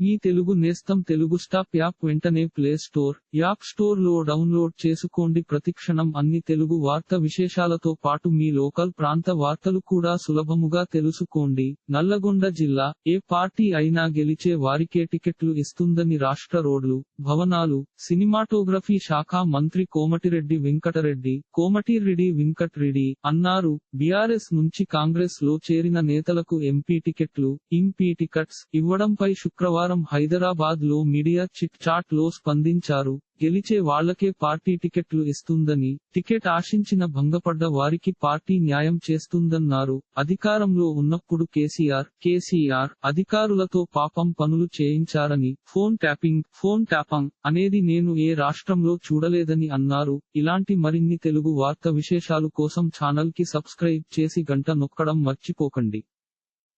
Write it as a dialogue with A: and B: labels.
A: మీ తెలుగు నేస్తం Telugu stop app వెంటనే play store app స్టోర్లో డౌన్లోడ్ చేసుకోండి. ప్రతిక్షణం అన్ని తెలుగు వార్త విశేషాలతో పాటు మీ లోకల్ ప్రాంత వార్తలు కూడా సులభముగా తెలుసుకోండి. నల్లగొండ జిల్లా ఏ పార్టీ అయినా గెలిచే వారికే టికెట్లు ఇస్తుందని రాష్ట్ర రోడ్లు భవనాలు సినిమాటోగ్రఫీ శాఖ మంత్రి కోమటిరెడ్డి వెంకటరెడ్డి కోమటిరెడ్డి వెంకటరెడ్డి అన్నారు. బీఆర్ఎస్ నుంచి కాంగ్రెస్లో చేరిన నేతలకు ఎంపీ టికెట్లు ఇంపీ టికెట్స్ ఇవ్వడంపై శుక్రవారం హైదరాబాద్లో మీడియా చిట్ చాట్లో స్పందించారు గెలిచే వాళ్ళకే పార్టీ టికెట్లు ఇస్తుందని టికెట్ ఆశించిన భంగపడ్డ వారికి పార్టీ న్యాయం చేస్తుందన్నారు. అధికారంలో ఉన్నప్పుడు కేసీఆర్ కేసీఆర్ అధికారులతో పాపం పనులు చేయించారని ఫోన్ ట్యాపింగ్ ఫోన్ ట్యాపంగ్ అనేది నేను ఏ రాష్ట్రంలో చూడలేదని అన్నారు. ఇలాంటి మరిన్ని తెలుగు వార్త విశేషాలు కోసం ఛానల్కి సబ్స్క్రైబ్ చేసి గంట నొక్కడం మర్చిపోకండి.